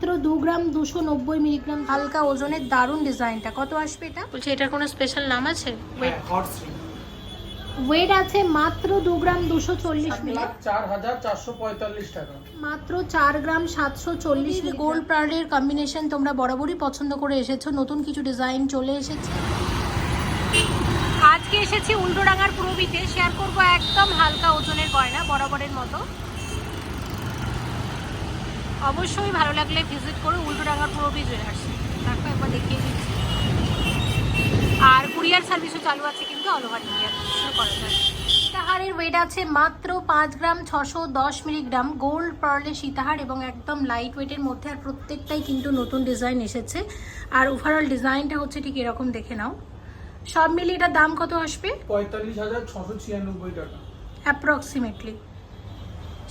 মাত্র দু গ্রাম দুশো নব্বই মিলিগ্রাম হালকা ওজনের দারুণ ডিজাইনটা। কত আসবে এটা? বলছি এটার কোনো স্পেশাল নাম আছে? হট ওয়েট আছে মাত্র দু গ্রাম দুশো চল্লিশ এক চার হাজার চারশো পঁয়তাল্লিশ টাকা। মাত্র চার গ্রাম সাতশো চল্লিশ গোল্ড পার্লের কম্বিনেশন তোমরা বরাবরই পছন্দ করে এসেছ। নতুন কিছু ডিজাইন চলে এসেছে। আজকে এসেছি উল্টোডাঙ্গার পুরবিতে শেয়ার করব একদম হালকা ওজনের গয়না বরাবরের মতো। অবশ্যই ভালো লাগলে ভিজিট করে উল্টোডাঙ্গার পুরবি জুয়েলার্স দেখো একবার দেখিয়ে দিচ্ছি। আর কুরিয়ার সার্ভিসও চালু আছে কিন্তু অল ওভার ইন্ডিয়া শুরু করা যায় সীতাহারের ওয়েট আছে মাত্র পাঁচ গ্রাম ছশো দশ মিলিগ্রাম। গোল্ড পার্লে সীতাহার এবং একদম লাইট ওয়েটের মধ্যে আর প্রত্যেকটাই কিন্তু নতুন ডিজাইন এসেছে। আর ওভারঅল ডিজাইনটা হচ্ছে ঠিক এরকম দেখে নাও। সব মিলিয়ে এটার দাম কত আসবে? পঁয়তাল্লিশ হাজার ছশো ছিয়ানব্বই টাকা। অ্যাপ্রক্সিমেটলি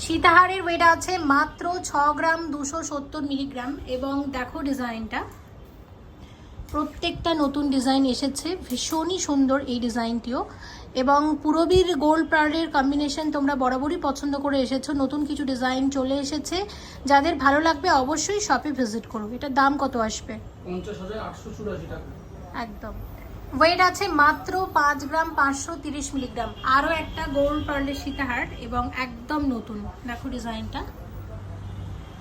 সীতাহারের ওয়েট আছে মাত্র ছ গ্রাম দুশো সত্তর মিলিগ্রাম এবং দেখো ডিজাইনটা। প্রত্যেকটা নতুন ডিজাইন এসেছে ভীষণই সুন্দর এই ডিজাইনটিও। এবং পুরবীর গোল্ড পার্লের কম্বিনেশন তোমরা বরাবরই পছন্দ করে এসেছ নতুন কিছু ডিজাইন চলে এসেছে। যাদের ভালো লাগবে অবশ্যই শপে ভিজিট করো। এটার দাম কত আসবে? একদম। ওয়েট আছে মাত্র পাঁচ গ্রাম পাঁচশো তিরিশ মিলিগ্রাম। আরও একটা গোল্ড পার্লের সীতাহার এবং একদম নতুন। দেখো ডিজাইনটা।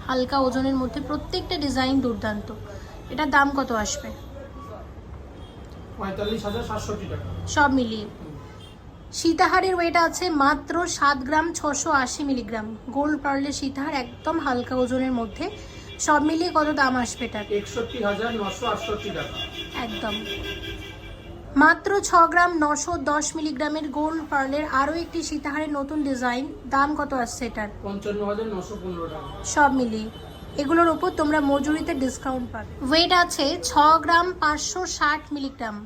হালকা ওজনের মধ্যে প্রত্যেকটা ডিজাইন দুর্দান্ত। এটার দাম কত আসবে? সব মিলিয়ে। সীতাহারের ওয়েট আছে মাত্র সাত গ্রাম ছশো আশি মিলিগ্রাম। গোল্ড পার্লের সীতাহার একদম হালকা ওজনের মধ্যে। সব মিলিয়ে কত দাম আসবে এটার? একষট্টি হাজার নশো আটষট্টি টাকা। একদম। মাত্র ছ গ্রাম নশো দশ মিলিগ্রামের গোল্ড পার্লের আরও একটি সীতাহারের নতুন ডিজাইন। দাম কত আসছে এটার? পঞ্চান্ন হাজার নশো পনেরো টাকা। সব মিলিয়ে। এগুলোর ওপর তোমরা মজুরিতে ডিসকাউন্ট পাবে। ওয়েট আছে ছ গ্রাম পাঁচশো ষাট মিলিগ্রাম।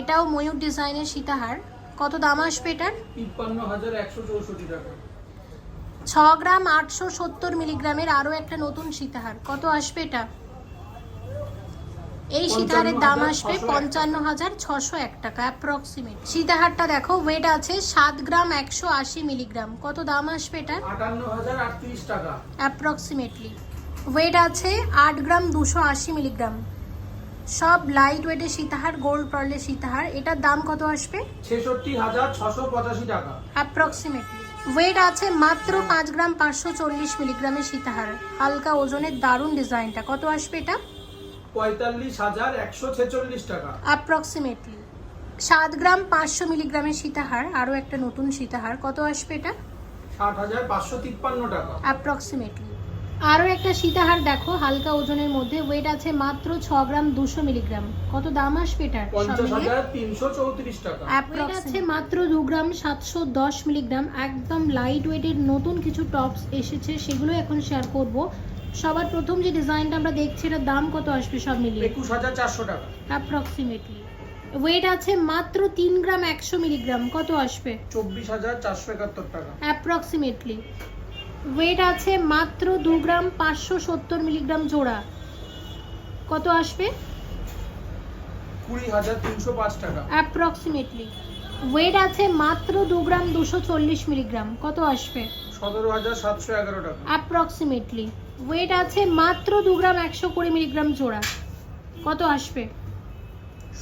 এটাও ময়ূর ডিজাইনের সীতাহার। কত দাম আসবে এটার? তিপ্পান্ন হাজার একশো চৌষট্টি টাকা। ছ গ্রাম আটশো সত্তর মিলিগ্রামের আরও একটা নতুন সীতাহার। কত আসবে এটা? এই সীতাহারের দাম আসবে পঞ্চান্ন হাজার ছশো এক টাকা অ্যাপ্রক্সিমেট সীতাহারটা দেখো ওয়েট আছে সাত গ্রাম একশো আশি মিলিগ্রাম কত দাম আসবে এটা টাকা। অ্যাপ্রক্সিমেটলি ওয়েট আছে আট গ্রাম দুশো আশি মিলিগ্রাম সব লাইট ওয়েটের সীতাহার গোল্ড পার্লের সীতাহার এটার দাম কত আসবে? ছেষট্টি হাজার ছশো পঁচাশি টাকা। অ্যাপ্রক্সিমেটলি ওয়েট আছে মাত্র পাঁচ গ্রাম পাঁচশো চল্লিশ মিলিগ্রামের সীতাহার। হালকা ওজনের দারুণ ডিজাইনটা কত আসবে এটা? পঁয়তাল্লিশ হাজার একশো ছেচল্লিশ টাকা। অ্যাপ্রক্সিমেটলি সাত গ্রাম পাঁচশো মিলিগ্রামের সীতাহার আরও একটা নতুন সীতাহার। কত আসবে এটা? ষাট হাজার পাঁচশো তিপ্পান্ন টাকা। অ্যাপ্রক্সিমেটলি আরও একটা সীতাহার দেখো হালকা ওজনের মধ্যে। ওয়েট আছে মাত্র ছ গ্রাম দুশো মিলিগ্রাম। কত দাম আসবে এটার ওয়েট আছে মাত্র দু গ্রাম সাতশো দশ মিলিগ্রাম। একদম লাইট ওয়েটের নতুন কিছু টপস এসেছে সেগুলো এখন শেয়ার করব। সবার প্রথম যে ডিজাইনটা আমরা দেখছি এটার দাম কত আসবে সব মিলিয়ে? একুশ হাজার চারশো টাকা। অ্যাপ্রক্সিমেটলি ওয়েট আছে মাত্র তিন গ্রাম একশো মিলিগ্রাম। কত আসবে? চব্বিশ হাজার চারশো একাত্তর টাকা। অ্যাপ্রক্সিমেটলি ওয়েট আছে মাত্র দু গ্রাম পাঁচশো সত্তর মিলিগ্রাম জোড়া। কত আসবে? কুড়ি হাজার তিনশো পাঁচ টাকা। অ্যাপ্রক্সিমেটলি ওয়েট আছে মাত্র দু গ্রাম দুশো চল্লিশ মিলিগ্রাম। কত আসবে? সতেরো হাজার সাতশো এগারো টাকা। অ্যাপ্রক্সিমেটলি ওয়েট আছে মাত্র দু গ্রাম একশো কুড়ি মিলিগ্রাম জোড়া। কত আসবে?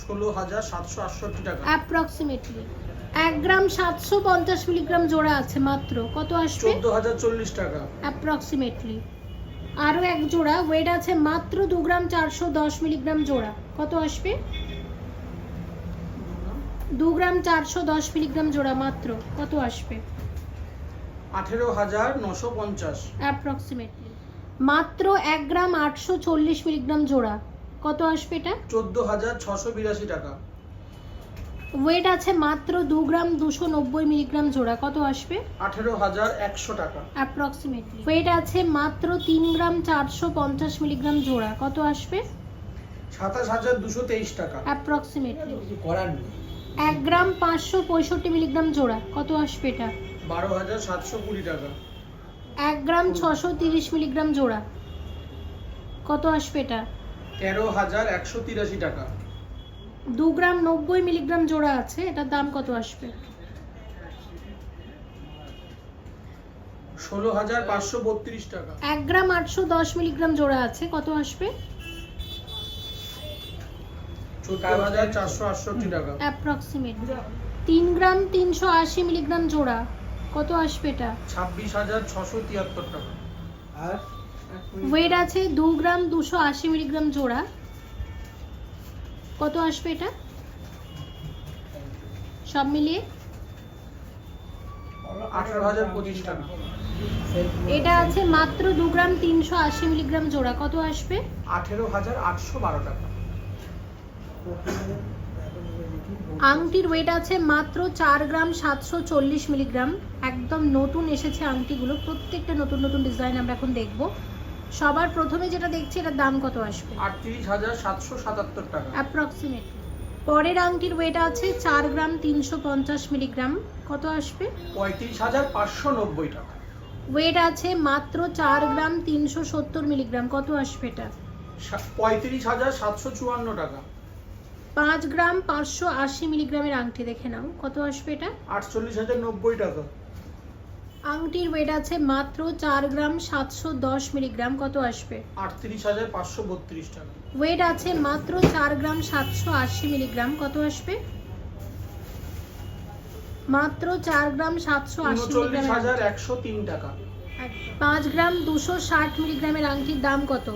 ষোলো হাজার সাতশো আটষট্টি টাকা। অ্যাপ্রক্সিমেটলি এক গ্রাম সাতশো পঞ্চাশ মিলিগ্রাম জোড়া আছে মাত্র। কত আসবে? চোদ্দ হাজার চল্লিশ টাকা। অ্যাপ্রক্সিমেটলি আরও এক জোড়া ওয়েট আছে মাত্র দু গ্রাম চারশো দশ মিলিগ্রাম জোড়া। কত আসবে? দু গ্রাম চারশো দশ মিলিগ্রাম জোড়া মাত্র। কত আসবে? আঠেরো হাজার নশো পঞ্চাশ। অ্যাপ্রক্সিমেটলি মাত্র এক গ্রাম আটশো চল্লিশ মিলিগ্রাম জোড়া। কত আসবে এটা? চোদ্দ হাজার ছশো বিরাশি টাকা। ওয়েট আছে মাত্র দু গ্রাম দুশো নব্বই মিলিগ্রাম জোড়া। কত আসবে? আঠেরো হাজার একশো টাকা। অ্যাপ্রক্সিমেটলি ওয়েট আছে মাত্র তিন গ্রাম চারশো পঞ্চাশ মিলিগ্রাম জোড়া। কত আসবে? সাতাশ হাজার দুশো তেইশ টাকা। অ্যাপ্রক্সিমেটলি করার নেই। এক গ্রাম পাঁচশো পঁয়ষট্টি মিলিগ্রাম জোড়া। কত আসবে এটা? বারো হাজার সাতশো কুড়ি টাকা। এক গ্রাম ছশো তিরিশ মিলিগ্রাম জোড়া। কত আসবে এটা? তেরো হাজার একশো তিরাশি টাকা। দু গ্রাম নব্বই মিলিগ্রাম জোড়া আছে এটার দাম কত আসবে? ষোলো হাজার পাঁচশো বত্রিশ টাকা। এক গ্রাম আটশো দশ মিলিগ্রাম জোড়া আছে কত আসবে? চারশো আটষট্টি টাকা। অ্যাপ্রক্সিমেট তিন গ্রাম তিনশো আশি মিলিগ্রাম জোড়া। কত আসবে এটা? ছাব্বিশ হাজার ছশো তিয়াত্তর টাকা। আর? ওয়েট আছে দু গ্রাম দুশো আশি মিলিগ্রাম জোড়া। কত আসবে এটা? সব মিলিয়ে? আঠারো হাজার পঁচিশ টাকা। এটা আছে মাত্র দু গ্রাম তিনশো আশি মিলিগ্রাম জোড়া। কত আসবে? আঠেরো হাজার আটশো বারো টাকা। আংটির ওয়েট আছে মাত্র চার গ্রাম সাতশো চল্লিশ মিলিগ্রাম। একদম নতুন এসেছে আংটিগুলো। প্রত্যেকটা নতুন নতুন ডিজাইন আমরা এখন দেখব। সবার প্রথমে যেটা দেখছি এটার দাম কত আসবে? আটত্রিশ হাজার সাতশো সাতাত্তর টাকা। পরের আংটির ওয়েট আছে চার গ্রাম তিনশো পঞ্চাশ মিলিগ্রাম। কত আসবে? পঁয়ত্রিশ হাজার পাঁচশো নব্বই টাকা। ওয়েট আছে মাত্র চার গ্রাম তিনশো সত্তর মিলিগ্রাম। কত আসবে এটা? পঁয়ত্রিশ হাজার সাতশো চুয়ান্ন টাকা। পাঁচ গ্রাম পাঁচশো আশি মিলিগ্রামের আংটি দেখে নাও। কত আসবে এটা? আটচল্লিশ হাজার নব্বই টাকা। আংটির ওয়েট আছে মাত্র চার গ্রাম সাতশো দশ মিলিগ্রাম। কত আসবে? আটত্রিশ হাজার পাঁচশো বত্রিশ টাকা। ওয়েট আছে মাত্র চার গ্রাম সাতশো আশি মিলিগ্রাম। কত আসবে? মাত্র চার গ্রাম সাতশো আশি মিলিগ্রাম হাজার একশো তিন টাকা। পাঁচ গ্রাম দুশো ষাট মিলিগ্রামের আংটির দাম কত?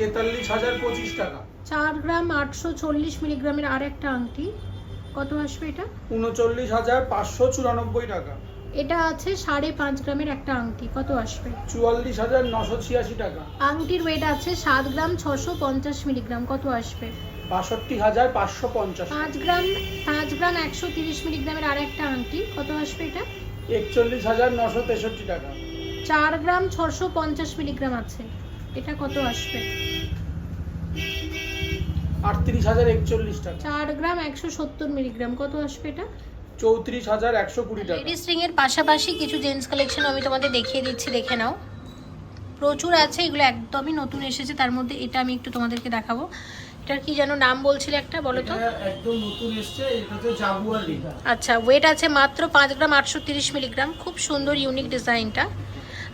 তেতাল্লিশ হাজার পঁচিশ টাকা। চার গ্রাম আটশো চল্লিশ মিলিগ্রামের আর একটা আংটি। কত আসবে এটা? উনচল্লিশ হাজার পাঁচশো চুরানব্বই টাকা। এটা আছে সাড়ে পাঁচ গ্রামের একটা আংটি। কত আসবে? চুয়াল্লিশ হাজার নশো ছিয়াশি টাকা। আংটির ওয়েট আছে সাত গ্রাম ছশো পঞ্চাশ মিলিগ্রাম। কত আসবে? বাষট্টি হাজার পাঁচশো পঞ্চাশ পাঁচ গ্রাম পাঁচ গ্রাম একশো তিরিশ মিলিগ্রামের আর একটা আংটি। কত আসবে এটা? একচল্লিশ হাজার নশো তেষট্টি টাকা। চার গ্রাম ছশো পঞ্চাশ মিলিগ্রাম আছে। এটা কত আসবে? আটত্রিশ হাজার একচল্লিশ টাকা। চার গ্রাম একশো সত্তর মিলিগ্রাম কত আসবে এটা? চৌত্রিশ হাজার একশো কুড়ি টাকা। লেডিস রিং এর পাশাপাশি কিছু জেন্টস কালেকশন আমি তোমাদের দেখিয়ে দিচ্ছি দেখে নাও। প্রচুর আছে এগুলো একদমই নতুন এসেছে তার মধ্যে এটা আমি একটু তোমাদেরকে দেখাবো। এটার কি যেন নাম বলছিলে একটা বলো তো? এটা একদম নতুন এসছে এটা হচ্ছে জাগুয়ার রিং আচ্ছা ওয়েট আছে মাত্র পাঁচ গ্রাম আটশো তিরিশ মিলিগ্রাম খুব সুন্দর ইউনিক ডিজাইনটা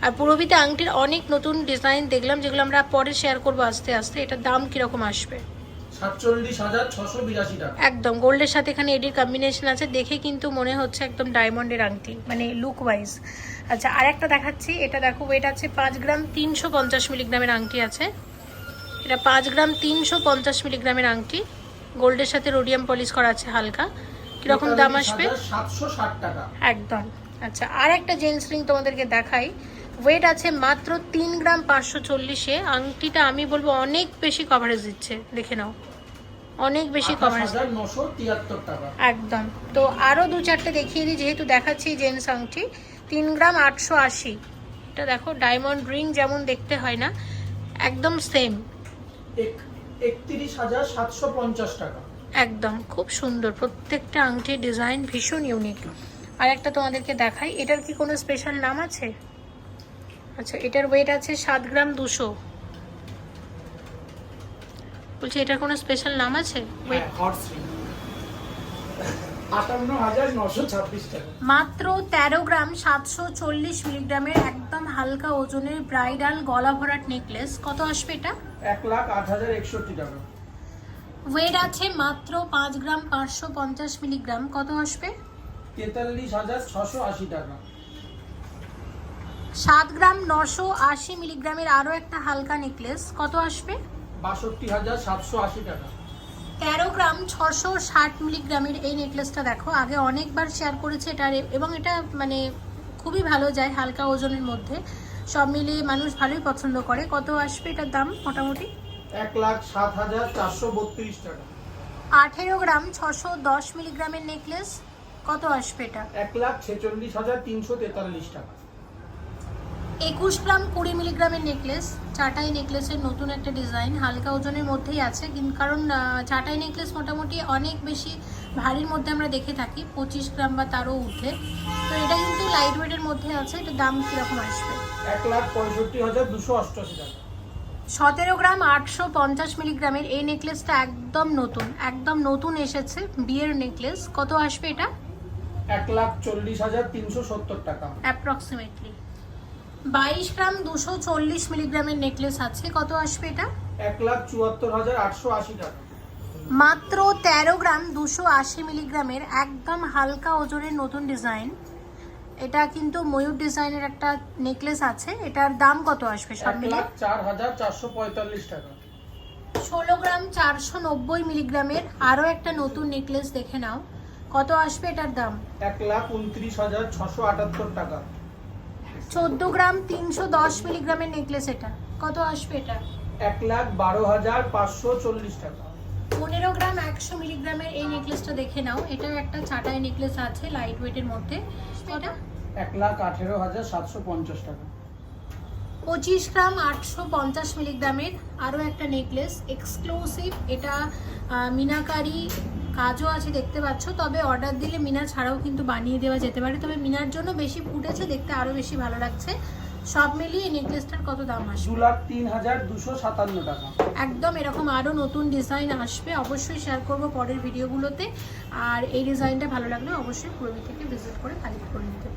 আর পুরোবিতে আংটির অনেক নতুন ডিজাইন দেখলাম যেগুলো আমরা পরে শেয়ার করব আস্তে আস্তে। এটার দাম কীরকম আসবে? একদম গোল্ডের সাথে এখানে এডির কম্বিনেশন আছে। দেখে কিন্তু মনে হচ্ছে একদম ডায়মন্ডের আংটি মানে লুক ওয়াইজ আচ্ছা আর একটা দেখাচ্ছি। এটা দেখো ওয়েট আছে পাঁচ গ্রাম তিনশো পঞ্চাশ মিলিগ্রামের আংটি আছে। এটা পাঁচ গ্রাম তিনশো পঞ্চাশ মিলিগ্রামের আংটি। গোল্ডের সাথে রোডিয়াম পলিশ করা আছে হালকা। কীরকম দাম আসবে? একদম। আচ্ছা আর একটা জেন্টস রিং তোমাদেরকে দেখাই। ওয়েট আছে মাত্র তিন গ্রাম পাঁচশো চল্লিশে। আংটিটা আমি বলব অনেক বেশি কভারেজ দিচ্ছে। দেখে নাও। অনেক বেশি কভারেজ একদম। তো আরও দু চারটে দেখিয়ে দিই যেহেতু দেখাচ্ছি জেন্টস আংটি। তিন গ্রাম আটশো আশি। এটা দেখো ডায়মন্ড রিং যেমন দেখতে হয় না একদম সেম একত্রিশ হাজার সাতশো পঞ্চাশ টাকা। একদম খুব সুন্দর। প্রত্যেকটা আংটির ডিজাইন ভীষণ ইউনিক আর একটা তোমাদেরকে দেখাই এটার কি কোনো স্পেশাল নাম আছে? আচ্ছা এটার ওয়েট আছে সাত গ্রাম দুশো। বলছি এটার কোনো স্পেশাল নাম আছে? ছাব্বিশ মাত্র তেরো গ্রাম সাতশো চল্লিশ মিলিগ্রামের একদম হালকা ওজনের ব্রাইডাল গলা ভরাট নেকলেস কত আসবে এটা? এক লাখ আট হাজার একষট্টি টাকা। ওয়েট আছে মাত্র পাঁচ গ্রাম পাঁচশো পঞ্চাশ মিলিগ্রাম। কত আসবে? তেতাল্লিশ হাজার ছশো আশি টাকা। সাত গ্রাম নশো আশি মিলিগ্রামের আরও একটা হালকা নেকলেস কত আসবে? বাষট্টি হাজার সাতশো আশি টাকা। তেরো গ্রাম ছশো ষাট মিলিগ্রামের এই নেকলেসটা দেখো আগে অনেকবার শেয়ার করেছে এটা এবং এটা মানে খুবই ভালো যায় হালকা ওজনের মধ্যে। সব মিলিয়ে মানুষ ভালোই পছন্দ করে। কত আসবে এটার দাম মোটামুটি? এক লাখ সাত হাজার চারশো বত্রিশ টাকা। আঠেরো গ্রাম ছশো দশ মিলিগ্রামের নেকলেস কত আসবে এটা? এক লাখ ছেচল্লিশ হাজার তিনশো তেতাল্লিশ টাকা। একুশ গ্রাম কুড়ি মিলিগ্রামের নেকলেস চাটাই নেকলেসের নতুন একটা ডিজাইন হালকা ওজনের মধ্যেই আছে কিন্তু কারণ চাটাই নেকলেস মোটামুটি অনেক বেশি ভারীর মধ্যে আমরা দেখে থাকি পঁচিশ গ্রাম বা তারও ঊর্ধ্বে। তো এটা কিন্তু লাইট ওয়েটের মধ্যে আছে এটা দাম কীরকম আসবে? এক লাখ পঁয়ষট্টি হাজার দুশো অষ্টআশি টাকা। সতেরো গ্রাম আটশো পঞ্চাশ মিলিগ্রামের এই নেকলেসটা একদম নতুন একদম নতুন এসেছে বিয়ের নেকলেস কত আসবে এটা? এক লাখ চল্লিশ হাজার তিনশো সত্তর টাকা। অ্যাপ্রক্সিমেটলি বাইশ গ্রাম দুশো চল্লিশ মিলিগ্রামের নেকলেস আছে। কত আসবে এটা? এক লাখ চুয়াত্তর হাজার আটশো আশি টাকা। মাত্র তেরো গ্রাম দুশো আশি মিলিগ্রামের একদম হালকা ওজনের নতুন ডিজাইন। এটা কিন্তু ময়ূর ডিজাইনের একটা নেকলেস আছে। এটার দাম কত আসবে সব মিলে চার হাজার চারশো পঁয়তাল্লিশ টাকা। ষোলো গ্রাম চারশো নব্বই মিলিগ্রামের আরও একটা নতুন নেকলেস দেখে নাও। কত আসবে এটার দাম? এক লাখ উনত্রিশ হাজার ছশো আটাত্তর টাকা। চোদ্দ গ্রাম তিনশো দশ মিলিগ্রামের নেকলেস এটা। কত আসবে এটা? এক লাখ বারো হাজার পাঁচশো চল্লিশ টাকা। পনেরো গ্রাম একশো মিলিগ্রামের এই নেকলেসটা দেখে নাও। এটাও একটা চাটাই নেকলেস আছে লাইট ওয়েটের মধ্যে। এটা? এক লাখ আঠেরো হাজার সাতশো পঞ্চাশ টাকা। পঁচিশ গ্রাম আটশো পঞ্চাশ মিলিগ্রামের আরও একটা নেকলেস। এক্সক্লুসিভ এটা মিনাকারি কাজও আছে দেখতে পাচ্ছ। তবে অর্ডার দিলে মিনা ছাড়াও কিন্তু বানিয়ে দেওয়া যেতে পারে। তবে মিনার জন্য বেশি ফুটেছে দেখতে আরও বেশি ভালো লাগছে। সব মিলিয়ে নেকলেসটার কত দাম দু আসবে লাখ তিন হাজার দুশো সাতান্ন টাকা। একদম এরকম আরও নতুন ডিজাইন আসবে। অবশ্যই শেয়ার করব পরের ভিডিওগুলোতে আর এই ডিজাইনটা ভালো লাগলে অবশ্যই পুরবি থেকে ভিজিট করে কালেক্ট করে নিতে